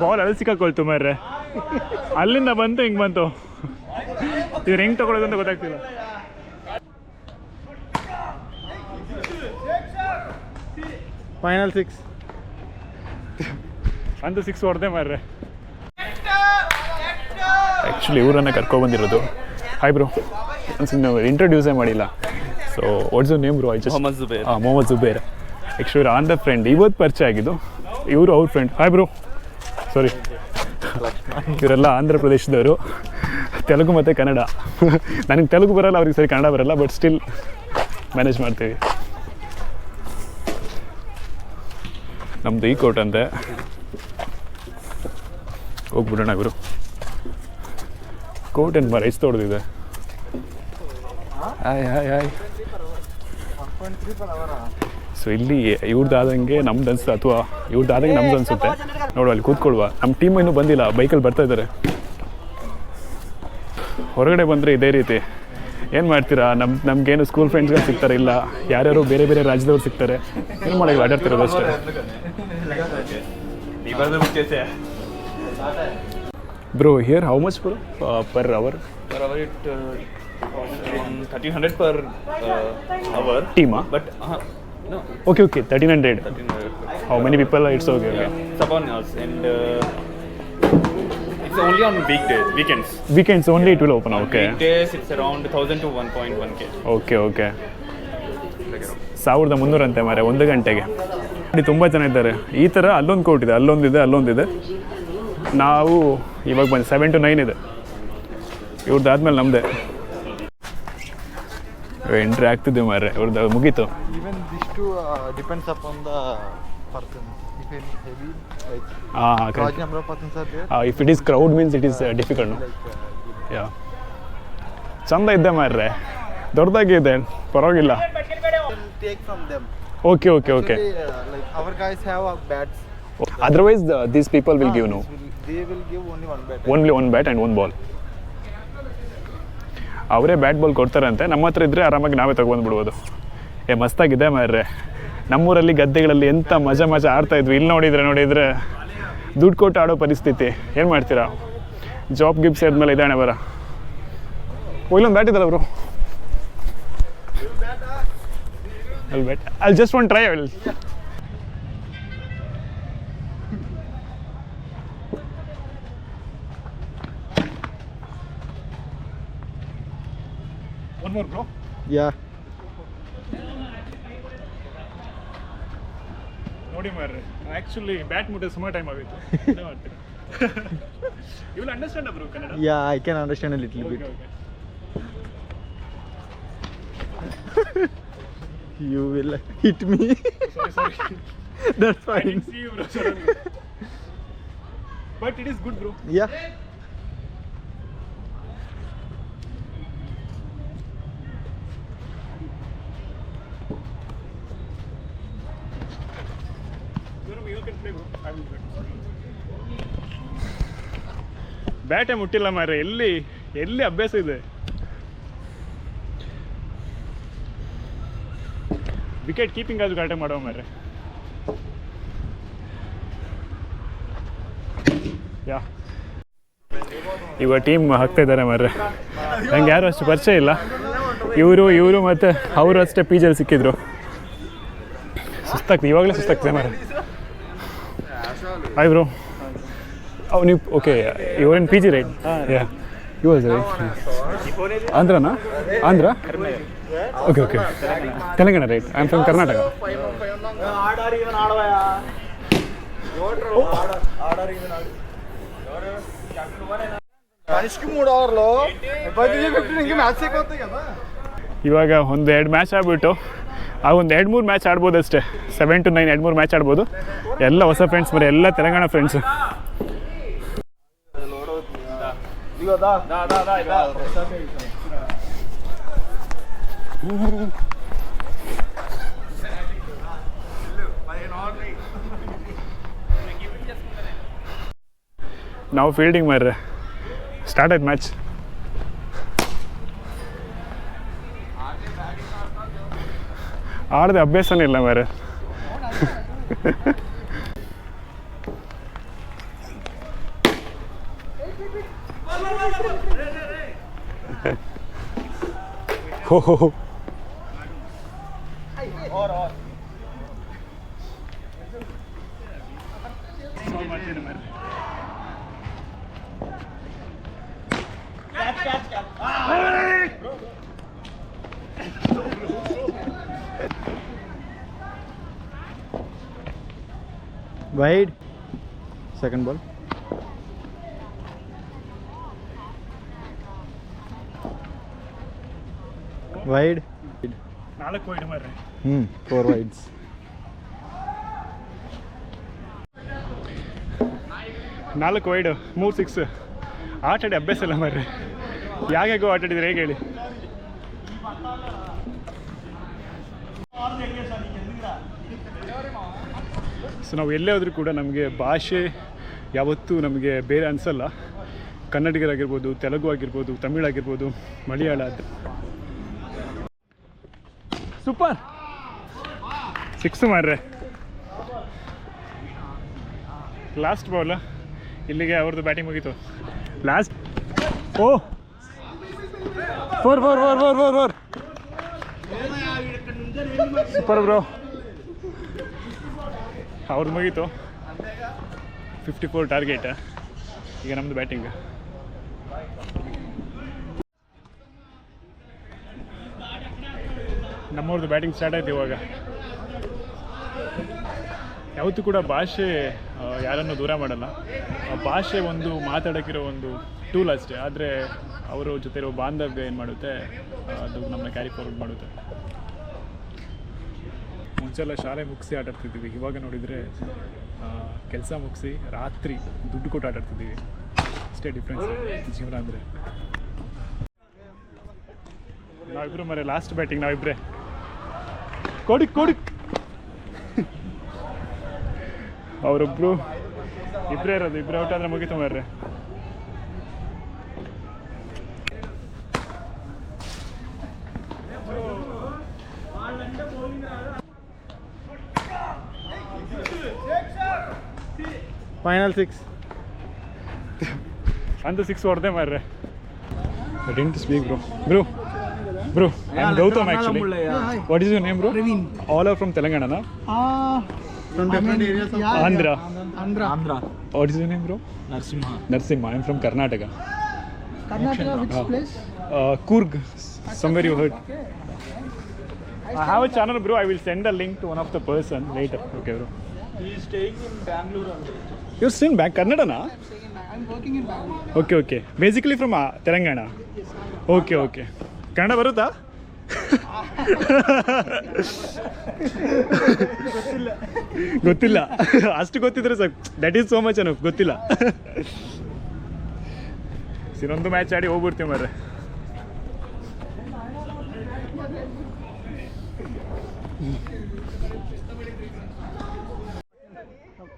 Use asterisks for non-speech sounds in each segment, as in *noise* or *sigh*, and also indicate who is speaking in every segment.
Speaker 1: Ball ಅಲ್ಲಿ ಸಿಕ್ಕಾಕೊಳ್ತು ಮರ್ರೆ. ಅಲ್ಲಿಂದ ಬಂತು ಹಿಂಗೆ ಬಂತು. ಇವ್ರು ಹೆಂಗೆ ತಗೊಳ್ಳೋದು ಅಂತ ಗೊತ್ತಾಗ್ತಿಲ್ಲ.
Speaker 2: ಫೈನಲ್ ಸಿಕ್ಸ್
Speaker 1: ಅಂತ ಸಿಕ್ಸ್ ಹೊಡೆದೆ ಮಾರ್ರೆ. ಆ್ಯಕ್ಚುಲಿ ಇವರನ್ನ ಕರ್ಕೊಬಂದಿರೋದು ಹಾಯ್ ಬ್ರೋ ನಾವು ಇಂಟ್ರೊಡ್ಯೂಸೇ ಮಾಡಿಲ್ಲ. So what's name bro I just
Speaker 3: Mohammed Zubair.
Speaker 1: ಹಾಂ Mohammed Zubair actually on the friend ಇವತ್ತು ಪರಿಚಯ ಆಗಿದ್ದು ಇವರು ಅವ್ರ ಫ್ರೆಂಡ್ ಹಾಯ್ ಬ್ರೋ ಸಾರಿ ಇವರೆಲ್ಲ ಆಂಧ್ರ ಪ್ರದೇಶದವರು. ತೆಲುಗು ಮತ್ತು ಕನ್ನಡ. ನನಗೆ ತೆಲುಗು ಬರಲ್ಲ, ಅವ್ರಿಗೆ ಸರಿ ಕನ್ನಡ ಬರಲ್ಲ ಬಟ್ ಸ್ಟಿಲ್ ಮ್ಯಾನೇಜ್ ಮಾಡ್ತೀವಿ. ನಮ್ಮದು ಈ ಕೋಟ್ ಅಂತೆ. ಹೋಗ್ಬಿಡೋಣ ಇವರು ಕೋಟ್ ಏನು ಎಷ್ಟು ಹೊಡೆದಿದೆ ಹಾಯ್ ಹಾಯ್ ಹಾಯ್. ಸೊ ಇಲ್ಲಿ ಇವ್ರದ್ದಾದಂಗೆ ನಮ್ದು ಅನ್ಸುತ್ತೆ ಅಥವಾ ಇವ್ರದ್ದಾದಂಗೆ ನಮ್ದು ಅನ್ಸುತ್ತೆ. ನೋಡು ಅಲ್ಲಿ ಕೂತ್ಕೊಳ್ವಾ. ನಮ್ಮ ಟೀಮ್ ಇನ್ನೂ ಬಂದಿಲ್ಲ. ಬೈಕಲ್ಲಿ ಬರ್ತಾ ಇದ್ದಾರೆ ಹೊರಗಡೆ ಬಂದರೆ ಇದೇ ರೀತಿ. ಏನು ಮಾಡ್ತೀರಾ? ನಮ್ಮ ನಮಗೇನು ಸ್ಕೂಲ್ ಫ್ರೆಂಡ್ಸ್ಗಳು ಸಿಗ್ತಾರೆ ಇಲ್ಲ. ಯಾರ್ಯಾರು ಬೇರೆ ಬೇರೆ ರಾಜ್ಯದವ್ರು ಸಿಗ್ತಾರೆ. ಏನು ಮಾಡೋಲ್ಲ ಆಟಾಡ್ತಿರೋದು ಅಷ್ಟೇ? Bro here how much bro
Speaker 3: per hour it uh, around 1300 per uh, hour.
Speaker 1: ಟೀಮಾ
Speaker 3: uh, no,
Speaker 1: okay okay thirteen hundred
Speaker 3: 1300.
Speaker 1: How many people it's okay okay
Speaker 3: It's upon us and uh, it's only on weekdays, weekends.
Speaker 1: Weekends only it will open okay
Speaker 3: Weekdays it's around 1000 to 1.1k.
Speaker 1: Okay okay ಸಾವಿರದ ಮುನ್ನೂರಂತೆ ಮಾರೆ ಒಂದು ಗಂಟೆಗೆ. ಇಲ್ಲಿ ತುಂಬ ಜನ ಇದ್ದಾರೆ. ಈ ಥರ ಅಲ್ಲೊಂದು ಕೋರ್ಟ್ ಇದೆ ಅಲ್ಲೊಂದಿದೆ ಅಲ್ಲೊಂದಿದೆ ನಾವು ಇವಾಗ ಬಂದು ಸೆವೆನ್ ಟು ನೈನ್ ಇದೆ. ಇವ್ರದ್ದಾದ್ಮೇಲೆ ನಮ್ಮದೇ ಇಂಟ್ರಾಕ್ಟ್ ಇದೆ ಮಾರೆ ಅವ್ರದ್ದು ಮುಗೀತು.
Speaker 2: ಈವನ್ ಇಷ್ಟು depends upon the person if it
Speaker 1: is if it is crowd means it is
Speaker 2: difficult no
Speaker 1: yeah ಚಂದ ಇದೆ ಮಾರ್ರೆ. ದೊಡ್ಡದಾಗಿ ಇದೆ.
Speaker 2: ಪರವಾಗಿಲ್ಲ. Take from them
Speaker 1: okay
Speaker 2: okay okay like our people have a bats
Speaker 1: otherwise
Speaker 2: this people will give
Speaker 1: no give ಅವರೇ bat ball ಕೊಡ್ತಾರಂತೆ. ನಮ್ಮ ಹತ್ರ ಇದ್ದರೆ ಆರಾಮಾಗಿ ನಾವೇ ತೊಗೊಂಡ್ಬಿಡ್ಬೋದು ಏ, ಮಸ್ತಾಗಿದೆ ಮಾರ್ರೆ. ನಮ್ಮೂರಲ್ಲಿ ಗದ್ದೆಗಳಲ್ಲಿ ಎಂಥ ಮಜಾ ಮಜಾ ಆಡ್ತಾ ಇದ್ವಿ. ಇಲ್ಲಿ ನೋಡಿದರೆ ನೋಡಿದರೆ ದುಡ್ಡು ಕೊಟ್ಟು ಆಡೋ ಪರಿಸ್ಥಿತಿ. ಏನು ಮಾಡ್ತೀರಾ? ಜಾಬ್ ಗಿಬ್ ಸೇರಿದ್ಮೇಲೆ ಇದಾಣೆ ಬರ. ಇಲ್ಲೊಂದು ಬ್ಯಾಟ್ ಇದ್ದಾರೆ ಅವರು ಅಲ್ಲಿ ಬ್ಯಾಟ್ ಅಲ್ಲಿ ಜಸ್ಟ್ ಒನ್ ಟ್ರೈ ಅಲ್ಲಿ ಒನ್ ಮೋರ್ ಬ್ರೋ
Speaker 2: Yeah.
Speaker 1: ನೋಡಿ ಮಾರ್ರೆ ಆ್ಯಕ್ಚುಲಿ ಬ್ಯಾಟ್ ಮುಟ್ಟೆ ಸುಮಾರು ಟೈಮ್ ಆಗಿತ್ತು ಏನು ಮಾಡ್ತೀರಾ you will understand bro Kannada
Speaker 2: Yeah, I can understand a little
Speaker 1: okay
Speaker 2: bit.
Speaker 1: Okay *laughs*
Speaker 2: You will hit me.
Speaker 1: Sorry sorry *laughs*
Speaker 2: That's
Speaker 1: I
Speaker 2: fine.
Speaker 1: Did see you bro but it is good bro
Speaker 2: Yeah.
Speaker 1: ಬ್ಯಾಟೇ ಮುಟ್ಟಿಲ್ಲ ಮಾರ್ರೆ, ಎಲ್ಲಿ ಎಲ್ಲಿ ಅಭ್ಯಾಸ ಇದೆ? Wicket keeping ಆದ್ರೂ ಗಾಟೆ ಮಾಡೋ ಮಾರ್ರೆ. ಯಾ. ಇವಾಗ ಟೀಮ್ ಹಾಕ್ತಾ ಇದ್ದಾರೆ ಮಾರ್ರೆ. ನಂಗೆ ಯಾರು ಅಷ್ಟು ಪರಿಚಯ ಇಲ್ಲ. ಇವರು ಇವರು ಮತ್ತೆ ಅವರು ಅಷ್ಟೇ ಪೀಜಲ್ಲಿ ಸಿಕ್ಕಿದ್ರು. ಸುಸ್ತಾಗ್ತದೆ, ಇವಾಗಲೇ ಸುಸ್ತಾಗ್ತದೆ ಮಾರ್ರೆ. ಹಾಯ್ ಬ್ರೋ ಅವ್ ನೀವು ಓಕೆ ಇವ್ರೇನು P G right yeah you was right ಆಂಧ್ರನಾ Andhra okay okay Telangana right I am from Karnataka
Speaker 2: మనిషికి మూడు ఓవర్లు పది ఫిఫ్టీన్ ఇంకా మ్యాచ్ అయిపోతాయి కదా
Speaker 1: ಇವಾಗ ಒಂದು ಎರಡು ಮ್ಯಾಚ್ ಆಗ್ಬಿಟ್ಟು ಆ ಒಂದು ಎರಡು ಮೂರು ಮ್ಯಾಚ್ ಆಡ್ಬೋದು ಅಷ್ಟೇ. ಸೆವೆನ್ ಟು ನೈನ್ ಎರಡು ಮೂರು ಮ್ಯಾಚ್ ಆಡ್ಬೋದು. ಎಲ್ಲ ಹೊಸ ಫ್ರೆಂಡ್ಸ್ ಬರೀ ಎಲ್ಲ ತೆಲಂಗಾಣ ಫ್ರೆಂಡ್ಸು ನಾವು ಫೀಲ್ಡಿಂಗ್ ಮಾಡ್ರೆ ಸ್ಟಾರ್ಟ್ ಆಯ್ತು ಮ್ಯಾಚ್ ஆடுது அபியாசம் இல்லை வேறு. ஓஹோ
Speaker 2: Wide. ಸೆಕೆಂಡ್ ಬಾಲ್ ವೈಡ್
Speaker 1: ನಾಲ್ಕು ವೈಡ್ ಮಾರ್ರೆ.
Speaker 2: ಹ್ಞೂ ಫೋರ್ ವೈಡ್ಸ್
Speaker 1: ನಾಲ್ಕು ವೈಡು ಮೂರು ಸಿಕ್ಸ್ ಆಟಾಡಿ ಅಭ್ಯಾಸ ಇಲ್ಲ ಮಾರ್ರಿ. ಯಾವ್ಯಾಗೋ ಆಟಾಡಿದ್ರೆ? ಹೇಗೆ ಹೇಳಿ? ಸೊ ನಾವು ಎಲ್ಲೇ ಹೋದರೂ ಕೂಡ ನಮಗೆ ಭಾಷೆ ಯಾವತ್ತೂ ನಮಗೆ ಬೇರೆ ಅನಿಸಲ್ಲ. ಕನ್ನಡಿಗರಾಗಿರ್ಬೋದು ತೆಲುಗು ಆಗಿರ್ಬೋದು, ತಮಿಳ್ ಆಗಿರ್ಬೋದು, ಮಲಯಾಳ ಸೂಪರ್ ಸಿಕ್ಸ್ ಮಾಡ್ರೆ ಲಾಸ್ಟ್ ಬಾಲ್ ಇಲ್ಲಿಗೆ ಅವ್ರದ್ದು ಬ್ಯಾಟಿಂಗ್ ಮುಗೀತು. ಲಾಸ್ಟ್ ಓ. Four four four four four four super bro ಅವ್ರದ್ದು ಮುಗೀತು. ಫಿಫ್ಟಿ ಫೋರ್ ಟಾರ್ಗೆಟ್ ಈಗ ನಮ್ಮದು ಬ್ಯಾಟಿಂಗ್ ನಮ್ಮವ್ರದ್ದು ಬ್ಯಾಟಿಂಗ್ ಸ್ಟಾರ್ಟ್ ಆಯ್ತು ಇವಾಗ. ಯಾವತ್ತೂ ಕೂಡ ಭಾಷೆ ಯಾರನ್ನು ದೂರ ಮಾಡಲ್ಲ. ಭಾಷೆ ಒಂದು ಮಾತಾಡೋಕ್ಕಿರೋ ಒಂದು ಟೂಲ್ ಅಷ್ಟೇ. ಆದರೆ, ಅವರ ಜೊತೆ ಇರೋ ಬಾಂಧವ್ಯ ಏನು ಮಾಡುತ್ತೆ ಅದು ನಮ್ಮನ್ನ ಕ್ಯಾರಿ ಫಾರ್ವರ್ಡ್ ಮಾಡುತ್ತೆ. ಮುಂಚೆಲ್ಲ ಶಾಲೆ ಮುಗಿಸಿ ಆಟ ಆಡ್ತಿದ್ದೀವಿ ಇವಾಗ ನೋಡಿದರೆ ಕೆಲಸ ಮುಗಿಸಿ ರಾತ್ರಿ ದುಡ್ಡು ಕೊಟ್ಟು ಆಟ ಆಡ್ತಿದ್ದೀವಿ ಅಷ್ಟೇ ಡಿಫ್ರೆನ್ಸ್ ಜೀವನ ಅಂದರೆ. ನಾವಿಬ್ರು ಮರೆ ಲಾಸ್ಟ್ ಬ್ಯಾಟಿಂಗ್ ನಾವಿಬ್ರೆ. ಕೊಡಿ ಕೊಡಿ. ಅವರೊಬ್ರು ಇಬ್ಬರೇ ಇರೋದು, ಇಬ್ರು ಔಟ್ ಆದರೆ ಮುಗಿತು ಮಾರ್ರೆ.
Speaker 2: Final six.
Speaker 1: ಅಂತೂ ಸಿಕ್ಸ್ ಹೊಡೆದೆ ಮಾರ್ರೆ didn't speak bro bro bro I am Gautam actually what is your name bro all are from ತೆಲಂಗಾಣನ
Speaker 2: From different areas of
Speaker 1: Andhra
Speaker 4: Andhra.
Speaker 2: Andhra.
Speaker 1: What is your name bro
Speaker 2: Narsimha.
Speaker 1: Narasimha I am from Karnataka
Speaker 4: Karnataka, which
Speaker 1: Ah.
Speaker 4: place?
Speaker 1: Coorg somewhere you heard I have a channel bro I will send a link to one of the person later okay bro bank Kannadana
Speaker 4: I'm working in Bangalore.
Speaker 1: Okay okay basically from Telangana okay okay Kannada ಬರುತ್ತಾ? *laughs* ಗೊತ್ತಿಲ್ಲ. ಅಷ್ಟು ಗೊತ್ತಿದ್ರೆ sir that is so much ಅನು ಗೊತ್ತಿಲ್ಲ. ಇನ್ನೊಂದು match ಆಡಿ ಹೋಗ್ಬಿಡ್ತೀವಿ ಮಾರ್ರೆ.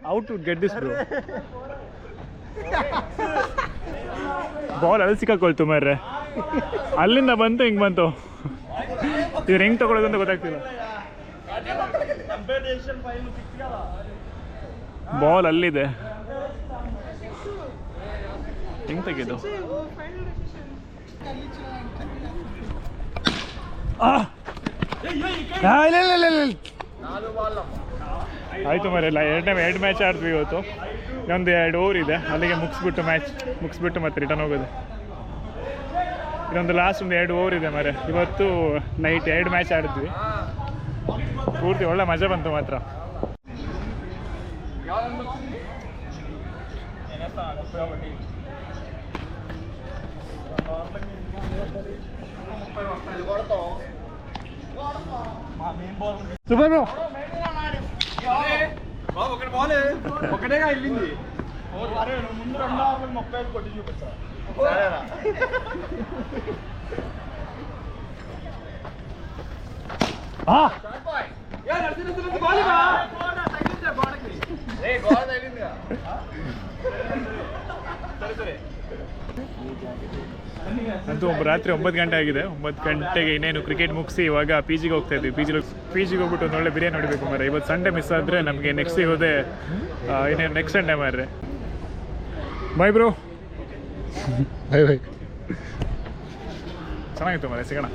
Speaker 1: Out to get this bro ball ಅಲ್ಲಿ ಸಿಕ್ಕಾಕೊಳ್ತು ಮಾರ್ರೆ. ಅಲ್ಲಿಂದ ಬಂತು ಹಿಂಗೆ ಬಂತು. ಇವ್ರು ಹೆಂಗೆ ತಗೊಳ್ಳೋದು ಅಂತ ಗೊತ್ತಾಗ್ತಿಲ್ಲ. ಬಾಲ್ ಅಲ್ಲಿದೆ. ಹೆಂಗೆ ತೆಗೆದು. ಆ! ಆ, ಇಲ್ಲ ಇಲ್ಲ ಇಲ್ಲ ಇಲ್ಲ. ಆಯಿತು ಮರೆ ಇಲ್ಲ ಎರಡನೇ ಎರಡು ಮ್ಯಾಚ್ ಆಡಿದ್ವಿ ಇವತ್ತು. ಇನ್ನೊಂದು ಎರಡು ಓವರ್ ಇದೆ. ಅಲ್ಲಿಗೆ ಮುಗಿಸ್ಬಿಟ್ಟು ಮ್ಯಾಚ್ ಮುಗಿಸ್ಬಿಟ್ಟು ಮತ್ತೆ ರಿಟರ್ನ್ ಹೋಗೋದು. ಇನ್ನೊಂದು ಲಾಸ್ಟ್ ಒಂದು ಎರಡು ಓವರ್ ಇದೆ ಮರೆ. ಇವತ್ತು ನೈಟ್ ಎರಡು ಮ್ಯಾಚ್ ಆಡಿದ್ವಿ. ಪೂರ್ತಿ ಒಳ್ಳೆ ಮಜಾ ಬಂತು ಮಾತ್ರ. ಸೂಪರ್
Speaker 2: ఒకటి బాలే ఒకటేగా వెళ్ళింది ముందు రెండు ఆరు ముప్పై ఐదు కొట్టి చూపిస్తా సరేనా
Speaker 1: ఆ ಅಂತೂ ಒಬ್ಬ ರಾತ್ರಿ ಒಂಬತ್ತು ಗಂಟೆ ಆಗಿದೆ. ಒಂಬತ್ತು ಗಂಟೆಗೆ ಇನ್ನೇನು ಕ್ರಿಕೆಟ್ ಮುಗಿಸಿ ಇವಾಗ ಪಿ ಜಿಗೆ ಹೋಗ್ತಾ ಇದ್ವಿ. ಪಿ ಜಿಗೆ ಪಿ ಜಿಗೆ ಹೋಗ್ಬಿಟ್ಟು ಒಂದು ಒಳ್ಳೆ ಬಿರಿಯಾನಿ ನೋಡಬೇಕು ಮಾರ್ರೆ. ಇವತ್ತು ಸಂಡೇ ಮಿಸ್ ಆದರೆ ನಮಗೆ ನೆಕ್ಸ್ಟ್ ಸಿಗೋದೆ ಇನ್ನೇನು ನೆಕ್ಸ್ಟ್ ಸಂಡೇ ಮಾರ್ರೆ. ಬಾಯ್ ಬ್ರೋ ಬಾಯ್ ಬಾಯ್ ಚೆನ್ನಾಗಿತ್ತು ಮಾರ್ರೆ ಸಿಗೋಣ.